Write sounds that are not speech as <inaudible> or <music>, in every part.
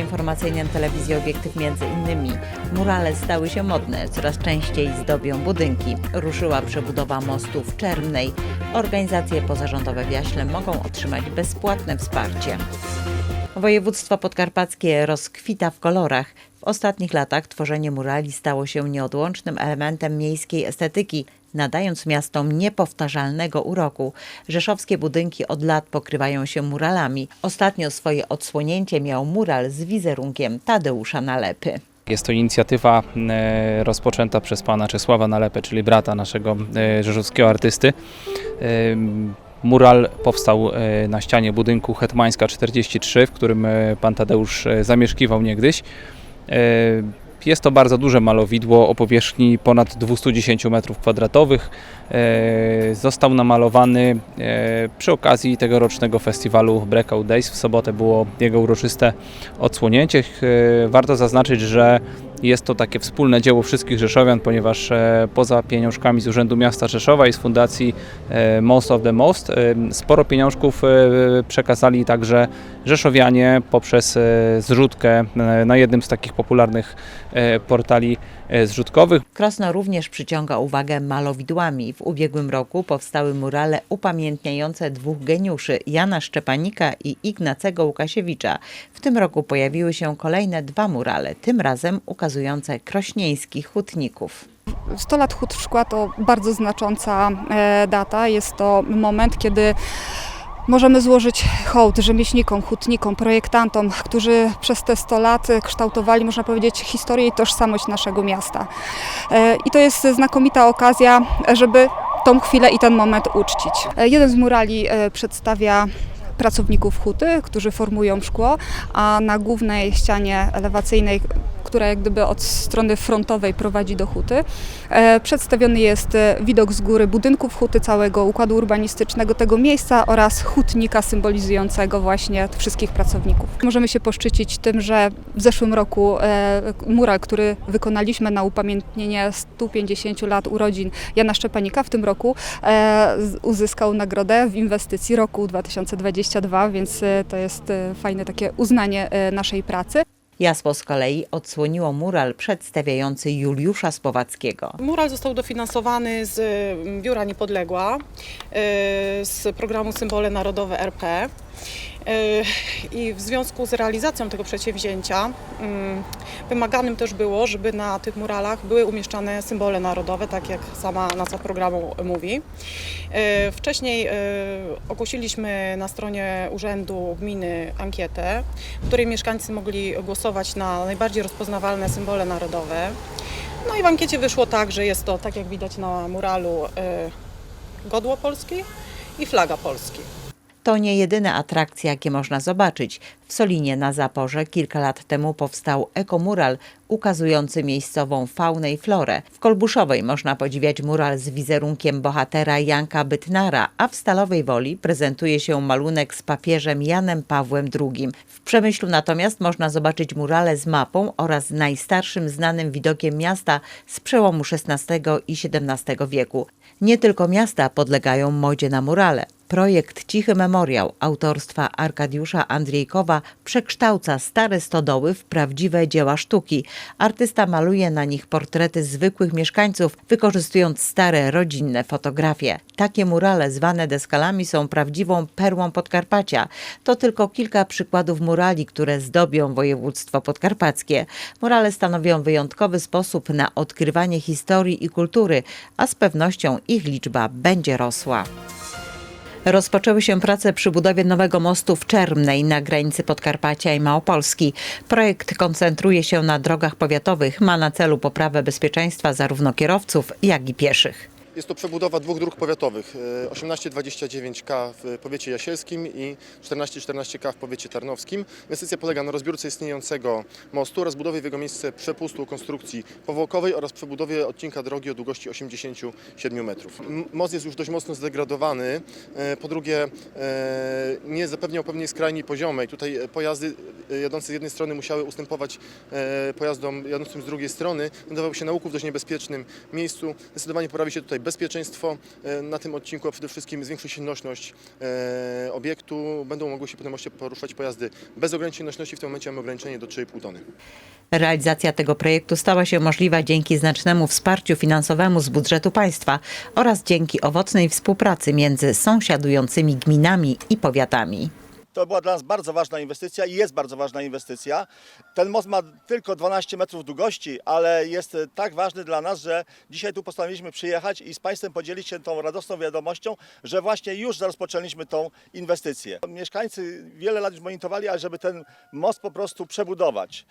Informacyjnym telewizji Obiektyw między innymi murale stały się modne, coraz częściej zdobią budynki. Ruszyła przebudowa mostu w Czermnej. Organizacje pozarządowe w Jaśle mogą otrzymać bezpłatne wsparcie. Województwo podkarpackie rozkwita w kolorach. W ostatnich latach tworzenie murali stało się nieodłącznym elementem miejskiej estetyki, nadając miastom niepowtarzalnego uroku. Rzeszowskie budynki od lat pokrywają się muralami. Ostatnio swoje odsłonięcie miał mural z wizerunkiem Tadeusza Nalepy. Jest to inicjatywa e, rozpoczęta przez pana Czesława Nalepę, czyli brata naszego e, rzeszowskiego artysty. E, Mural powstał na ścianie budynku Hetmańska 43, w którym pan Tadeusz zamieszkiwał niegdyś. Jest to bardzo duże malowidło o powierzchni ponad 210 m2. E, Został namalowany e, przy okazji tegorocznego festiwalu Breakout Days. W sobotę było jego uroczyste odsłonięcie. E, Warto zaznaczyć, że jest to takie wspólne dzieło wszystkich Rzeszowian, ponieważ e, poza pieniążkami z Urzędu Miasta Rzeszowa i z Fundacji e, Most of the Most e, sporo pieniążków przekazali także Rzeszowianie poprzez zrzutkę na jednym z takich popularnych portali zrzutkowych. Krosno również przyciąga uwagę malowidłami. W ubiegłym roku powstały murale upamiętniające dwóch geniuszy, Jana Szczepanika i Ignacego Łukasiewicza. W tym roku pojawiły się kolejne dwa murale, tym razem ukazujące krośnieńskich hutników. 100 lat hut szkła to bardzo znacząca e, data. Jest to moment, kiedy możemy złożyć hołd rzemieślnikom, hutnikom, projektantom, którzy przez te 100 lat kształtowali, można powiedzieć, historię i tożsamość naszego miasta. E, I to jest znakomita okazja, żeby tą chwilę i ten moment uczcić. E, Jeden z murali przedstawia pracowników huty, którzy formują szkło, a na głównej ścianie elewacyjnej, która jak gdyby od strony frontowej prowadzi do huty, e, przedstawiony jest e, widok z góry budynków huty, całego układu urbanistycznego tego miejsca oraz hutnika symbolizującego właśnie wszystkich pracowników. Możemy się poszczycić tym, że w zeszłym roku e, mural, który wykonaliśmy na upamiętnienie 150 lat urodzin Jana Szczepanika w tym roku uzyskał nagrodę w inwestycji roku 2022, więc to jest fajne takie uznanie naszej pracy. Jasło z kolei odsłoniło mural przedstawiający Juliusza Spowackiego. Mural został dofinansowany z y, Biura Niepodległa, y, z programu Symbole Narodowe RP. Y, I w związku z realizacją tego przedsięwzięcia mm, wymaganym też było, żeby na tych muralach były umieszczane symbole narodowe, tak jak sama nazwa programu mówi. Y, Wcześniej y, ogłosiliśmy na stronie Urzędu Gminy ankietę, w której mieszkańcy mogli głosować na najbardziej rozpoznawalne symbole narodowe. No i w ankiecie wyszło tak, że jest to, tak jak widać na muralu, godło Polski i flaga Polski. To nie jedyne atrakcje, jakie można zobaczyć. W Solinie na Zaporze kilka lat temu powstał ekomural ukazujący miejscową faunę i florę. W Kolbuszowej można podziwiać mural z wizerunkiem bohatera Janka Bytnara, a w Stalowej Woli prezentuje się malunek z papieżem Janem Pawłem II. W Przemyślu natomiast można zobaczyć murale z mapą oraz najstarszym znanym widokiem miasta z przełomu XVI i XVII wieku. Nie tylko miasta podlegają modzie na murale. Projekt Cichy Memoriał autorstwa Arkadiusza Andrzejkowa przekształca stare stodoły w prawdziwe dzieła sztuki. Artysta maluje na nich portrety zwykłych mieszkańców, wykorzystując stare rodzinne fotografie. Takie murale zwane deskalami są prawdziwą perłą Podkarpacia. To tylko kilka przykładów murali, które zdobią województwo podkarpackie. Murale stanowią wyjątkowy sposób na odkrywanie historii i kultury, a z pewnością ich liczba będzie rosła. Rozpoczęły się prace przy budowie nowego mostu w Czermnej na granicy Podkarpacia i Małopolski. Projekt koncentruje się na drogach powiatowych, ma na celu poprawę bezpieczeństwa zarówno kierowców, jak i pieszych. Jest to przebudowa dwóch dróg powiatowych, e, 1829K w powiecie jasielskim i 1414K w powiecie tarnowskim. Inwestycja polega na rozbiórce istniejącego mostu oraz budowie w jego miejsce przepustu konstrukcji powłokowej oraz przebudowie odcinka drogi o długości 87 metrów. Most jest już dość mocno zdegradowany, e, po drugie e, nie zapewniał pewnej skrajni poziomej. Tutaj e, pojazdy e, jadące z jednej strony musiały ustępować e, pojazdom jadącym z drugiej strony. Znajdował się na łuku w dość niebezpiecznym miejscu. Zdecydowanie poprawi się tutaj bezpieczeństwo e, na tym odcinku, a przede wszystkim zwiększy się nośność e, obiektu. Będą mogły się po tym moście poruszać pojazdy bez ograniczeń nośności. W tym momencie mamy ograniczenie do 3,5 tony. Realizacja tego projektu stała się możliwa dzięki znacznemu wsparciu finansowemu z budżetu państwa oraz dzięki owocnej współpracy między sąsiadującymi gminami i powiatami. To była dla nas bardzo ważna inwestycja i jest bardzo ważna inwestycja. Ten most ma tylko 12 metrów długości, ale jest e, tak ważny dla nas, że dzisiaj tu postanowiliśmy przyjechać i z Państwem podzielić się tą radosną wiadomością, że właśnie już rozpoczęliśmy tą inwestycję. Mieszkańcy wiele lat już monitorowali, ale żeby ten most po prostu przebudować.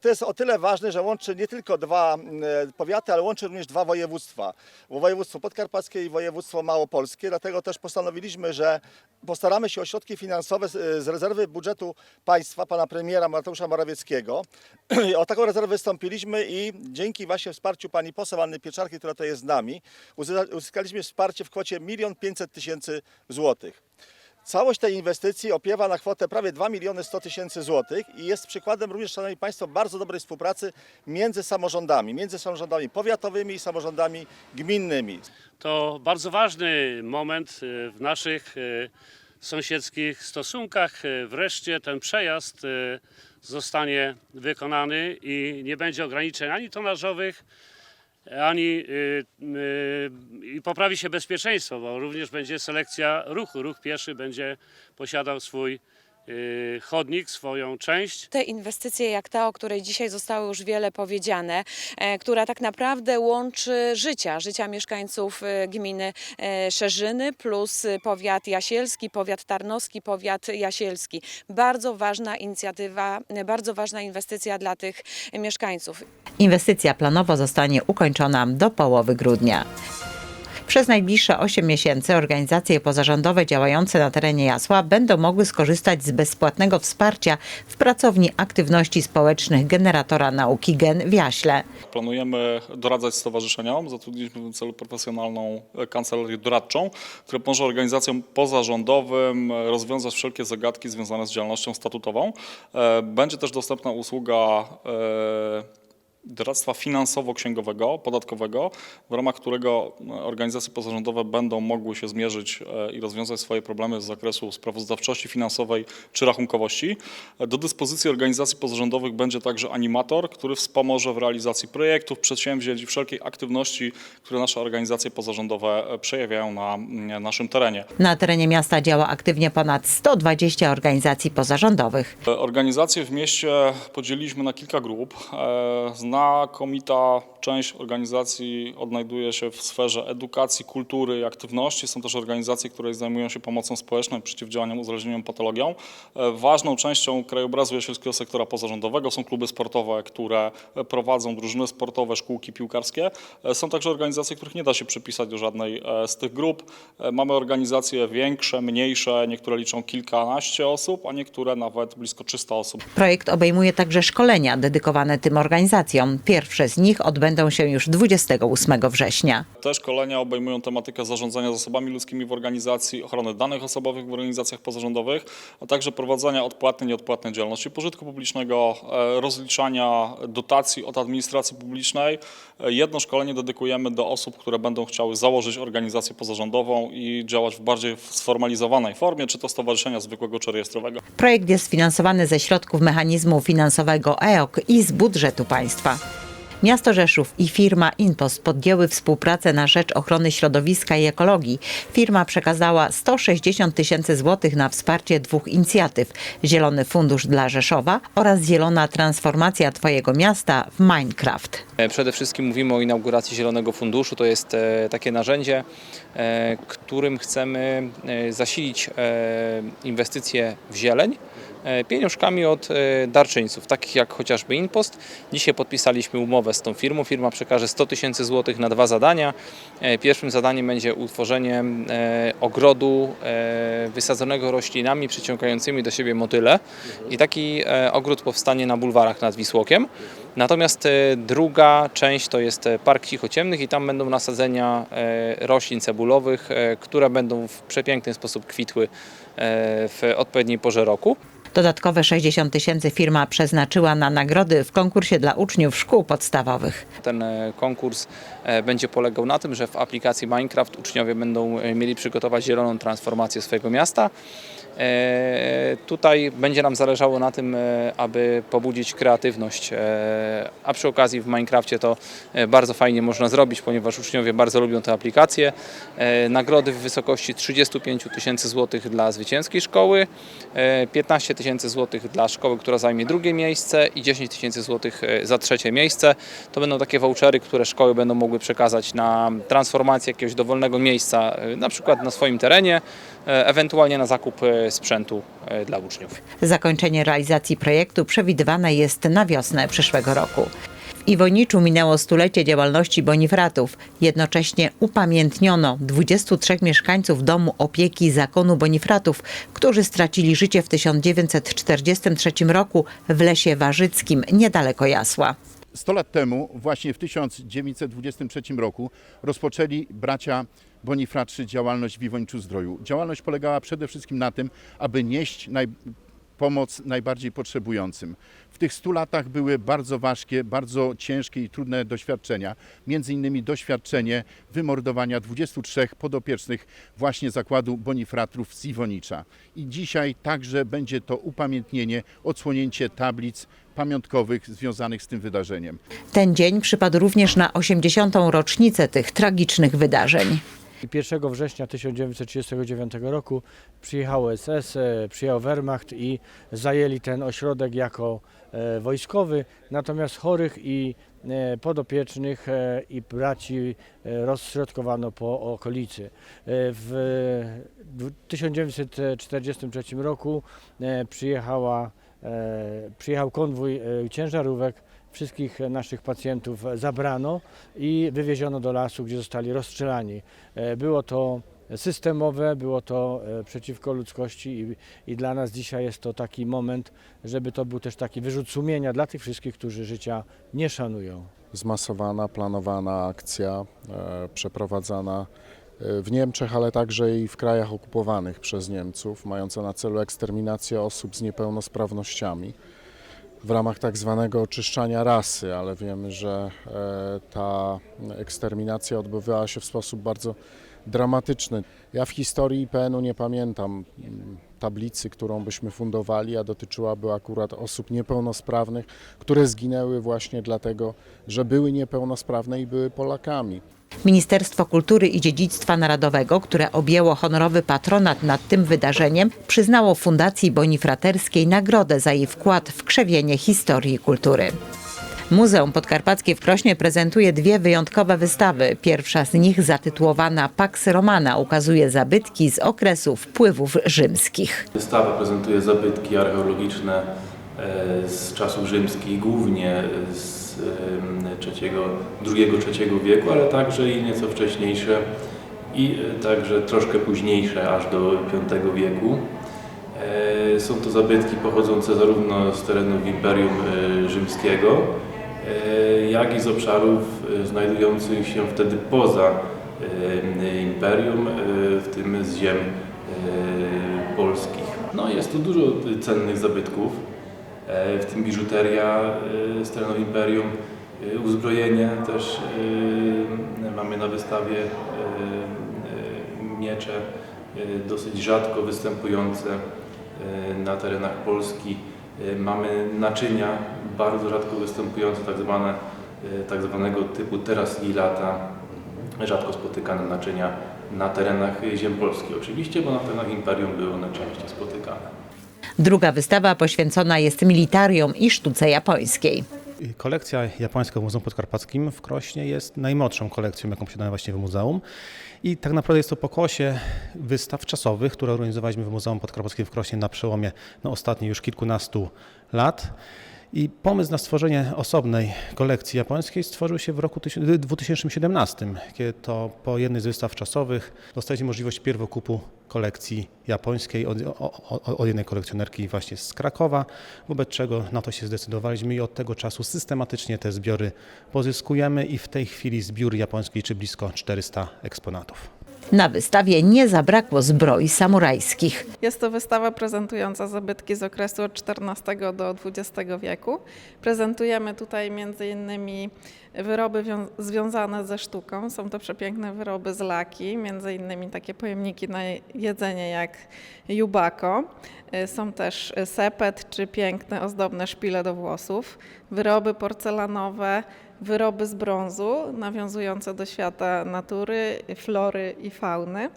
To jest o tyle ważne, że łączy nie tylko dwa e, powiaty, ale łączy również dwa województwa. Województwo podkarpackie i województwo małopolskie. Dlatego też postanowiliśmy, że postaramy się o środki finansowe z, z rezerwy budżetu państwa, pana premiera Mateusza Morawieckiego. <clears throat> o taką rezerwę wystąpiliśmy i dzięki właśnie wsparciu pani poseł Anny Pieczarki, która to jest z nami, uzyska- uzyskaliśmy wsparcie w kwocie 1 500 tysięcy złotych. Całość tej inwestycji opiewa na kwotę prawie 2 miliony 100 tysięcy złotych i jest przykładem również, Szanowni Państwo, bardzo dobrej współpracy między samorządami, między samorządami powiatowymi i samorządami gminnymi. To bardzo ważny moment e, w naszych e, sąsiedzkich stosunkach. E, Wreszcie ten przejazd e, zostanie wykonany i nie będzie ograniczeń ani tonażowych, ani e, i poprawi się bezpieczeństwo, bo również będzie selekcja ruchu. Ruch pieszy będzie posiadał swój chodnik, swoją część. te inwestycje jak ta, o której dzisiaj zostało już wiele powiedziane, e, która tak naprawdę łączy życia, życia mieszkańców e, gminy e, Szerzyny plus powiat jasielski, powiat tarnowski, powiat jasielski. Bardzo ważna inicjatywa, bardzo ważna inwestycja dla tych mieszkańców. Inwestycja planowo zostanie ukończona do połowy grudnia. Przez najbliższe 8 miesięcy organizacje pozarządowe działające na terenie Jasła będą mogły skorzystać z bezpłatnego wsparcia w pracowni aktywności społecznych generatora nauki GEN w Jaśle. Planujemy doradzać stowarzyszeniom. Zatrudniliśmy w tym celu profesjonalną kancelarię doradczą, która pomoże organizacjom pozarządowym rozwiązać wszelkie zagadki związane z działalnością statutową. E, Będzie też dostępna usługa e, doradztwa finansowo-księgowego, podatkowego, w ramach którego e, organizacje pozarządowe będą mogły się zmierzyć e, i rozwiązać swoje problemy z zakresu sprawozdawczości finansowej czy rachunkowości. Do dyspozycji organizacji pozarządowych będzie także animator, który wspomoże w realizacji projektów, przedsięwzięć i wszelkiej aktywności, które nasze organizacje pozarządowe e, przejawiają na mm, naszym terenie. Na terenie miasta działa aktywnie ponad 120 organizacji pozarządowych. Organizacje w mieście podzieliliśmy na kilka grup. Znakomita część organizacji odnajduje się w sferze edukacji, kultury i aktywności. Są też organizacje, które zajmują się pomocą społeczną przeciwdziałaniem uzależnieniom patologiom. E, Ważną częścią krajobrazu jasielskiego sektora pozarządowego są kluby sportowe, które prowadzą drużyny sportowe, szkółki piłkarskie. E, Są także organizacje, których nie da się przypisać do żadnej e, z tych grup. Mamy organizacje większe, mniejsze, niektóre liczą kilkanaście osób, a niektóre nawet blisko 300 osób. Projekt obejmuje także szkolenia dedykowane tym organizacjom. Pierwsze z nich odbędą się już 28 września. Te szkolenia obejmują tematykę zarządzania zasobami ludzkimi w organizacji, ochrony danych osobowych w organizacjach pozarządowych, a także prowadzenia odpłatnej i nieodpłatnej działalności pożytku publicznego, e, rozliczania dotacji od administracji publicznej. E, Jedno szkolenie dedykujemy do osób, które będą chciały założyć organizację pozarządową i działać w bardziej sformalizowanej formie, czy to stowarzyszenia zwykłego czy rejestrowego. Projekt jest finansowany ze środków mechanizmu finansowego EOK i z budżetu państwa. Miasto Rzeszów i firma Inpost podjęły współpracę na rzecz ochrony środowiska i ekologii. Firma przekazała 160 tysięcy złotych na wsparcie dwóch inicjatyw: Zielony Fundusz dla Rzeszowa oraz Zielona Transformacja Twojego Miasta w Minecraft. E, Przede wszystkim mówimy o inauguracji Zielonego Funduszu. To jest e, takie narzędzie, e, którym chcemy zasilić inwestycje w zieleń pieniążkami od e, darczyńców, takich jak chociażby Inpost. Dzisiaj podpisaliśmy umowę z tą firmą. Firma przekaże 100 tysięcy złotych na dwa zadania. E, Pierwszym zadaniem będzie utworzenie e, ogrodu e, wysadzonego roślinami przyciągającymi do siebie motyle. I taki e, ogród powstanie na bulwarach nad Wisłokiem. Natomiast e, druga część to jest e, Park Cichociemnych i tam będą nasadzenia e, roślin cebulowych, e, które będą w przepiękny sposób kwitły e, w odpowiedniej porze roku. Dodatkowe 60 tysięcy firma przeznaczyła na nagrody w konkursie dla uczniów szkół podstawowych. Ten e, konkurs e, będzie polegał na tym, że w aplikacji Minecraft uczniowie będą e, mieli przygotować zieloną transformację swojego miasta. E, Tutaj będzie nam zależało na tym, e, aby pobudzić kreatywność, e, a przy okazji w Minecrafcie to bardzo fajnie można zrobić, ponieważ uczniowie bardzo lubią tę aplikację. E, Nagrody w wysokości 35 tysięcy złotych dla zwycięskiej szkoły, e, 15 tysięcy złotych dla szkoły, która zajmie drugie miejsce i 10 tysięcy złotych za trzecie miejsce. To będą takie vouchery, które szkoły będą mogły przekazać na transformację jakiegoś dowolnego miejsca, na przykład na swoim terenie, ewentualnie na zakup sprzętu e, dla uczniów. Zakończenie realizacji projektu przewidywane jest na wiosnę przyszłego roku. W Iwoniczu minęło stulecie działalności Bonifratów. Jednocześnie upamiętniono 23 mieszkańców domu opieki zakonu Bonifratów, którzy stracili życie w 1943 roku w Lesie Warzyckim, niedaleko Jasła. 100 lat temu, właśnie w 1923 roku, rozpoczęli bracia Bonifratrzy działalność w Iwoniczu Zdroju. Działalność polegała przede wszystkim na tym, aby nieść naj... pomoc najbardziej potrzebującym. W tych 100 latach były bardzo ważkie, bardzo ciężkie i trudne doświadczenia. Między innymi doświadczenie wymordowania 23 podopiecznych właśnie zakładu Bonifratrów z Iwonicza. I dzisiaj także będzie to upamiętnienie, odsłonięcie tablic pamiątkowych związanych z tym wydarzeniem. Ten dzień przypadł również na 80. rocznicę tych tragicznych wydarzeń. 1 września 1939 roku przyjechało SS, e, przyjechał Wehrmacht i zajęli ten ośrodek jako e, wojskowy, natomiast chorych i e, podopiecznych i braci rozśrodkowano po okolicy. W dwu- 1943 roku przyjechała, przyjechał konwój ciężarówek, wszystkich naszych pacjentów zabrano i wywieziono do lasu, gdzie zostali rozstrzelani. E, Było to systemowe, było to e, przeciwko ludzkości i, i dla nas dzisiaj jest to taki moment, żeby to był też taki wyrzut sumienia dla tych wszystkich, którzy życia nie szanują. zmasowana, planowana akcja e, przeprowadzana e, w Niemczech, ale także i w krajach okupowanych przez Niemców, mająca na celu eksterminację osób z niepełnosprawnościami w ramach tak zwanego oczyszczania rasy, ale wiemy, że e, ta eksterminacja odbywała się w sposób bardzo dramatyczny. Ja w historii IPN-u nie pamiętam mm, tablicy, którą byśmy fundowali, a dotyczyłaby akurat osób niepełnosprawnych, które zginęły właśnie dlatego, że były niepełnosprawne i były Polakami. Ministerstwo Kultury i Dziedzictwa Narodowego, które objęło honorowy patronat nad tym wydarzeniem, przyznało Fundacji Bonifraterskiej nagrodę za jej wkład w krzewienie historii kultury. Muzeum Podkarpackie w Krośnie prezentuje dwie wyjątkowe wystawy. Pierwsza z nich, zatytułowana Pax Romana, ukazuje zabytki z okresu wpływów rzymskich. Wystawa prezentuje zabytki archeologiczne e, z czasów rzymskich, głównie z II-III wieku, ale także i nieco wcześniejsze i e, także troszkę późniejsze, aż do V wieku. E, Są to zabytki pochodzące zarówno z terenów Imperium Rzymskiego, jak i z obszarów znajdujących się wtedy poza Imperium, w tym z ziem polskich. No, jest tu dużo cennych zabytków, w tym biżuteria e, z terenów Imperium, e, uzbrojenie też e, mamy na wystawie, e, e, miecze e, dosyć rzadko występujące e, na terenach Polski. E, Mamy naczynia bardzo rzadko występujące, tak, zwane, e, tak zwanego typu teraz lata, rzadko spotykane naczynia na terenach ziem polskich oczywiście, bo na terenach Imperium były one częściej spotykane. Druga wystawa poświęcona jest militariom i sztuce japońskiej. Kolekcja japońska w Muzeum Podkarpackim w Krośnie jest najmłodszą kolekcją, jaką posiadamy właśnie w muzeum. I tak naprawdę jest to pokłosie wystaw czasowych, które organizowaliśmy w Muzeum Podkarpackim w Krośnie na przełomie no, ostatnich już kilkunastu lat. I pomysł na stworzenie osobnej kolekcji japońskiej stworzył się w roku tysiąc- 2017, kiedy to po jednej z wystaw czasowych dostaliśmy możliwość pierwokupu kolekcji japońskiej od, od jednej kolekcjonerki właśnie z Krakowa, wobec czego na to się zdecydowaliśmy i od tego czasu systematycznie te zbiory pozyskujemy i w tej chwili zbiór japoński liczy blisko 400 eksponatów. Na wystawie nie zabrakło zbroi samurajskich. Jest to wystawa prezentująca zabytki z okresu od XIV do XX wieku. Prezentujemy tutaj m.in. wyroby wią- związane ze sztuką. Są to przepiękne wyroby z laki, m.in. takie pojemniki na jedzenie jak jubako. Y, Są też sepet czy piękne ozdobne szpile do włosów, wyroby porcelanowe, wyroby z brązu nawiązujące do świata natury, flory i fauny.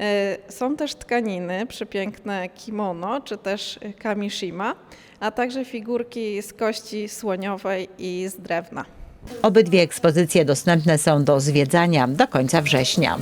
E, Są też tkaniny, przepiękne kimono czy też kamishima, a także figurki z kości słoniowej i z drewna. Obydwie ekspozycje dostępne są do zwiedzania do końca września.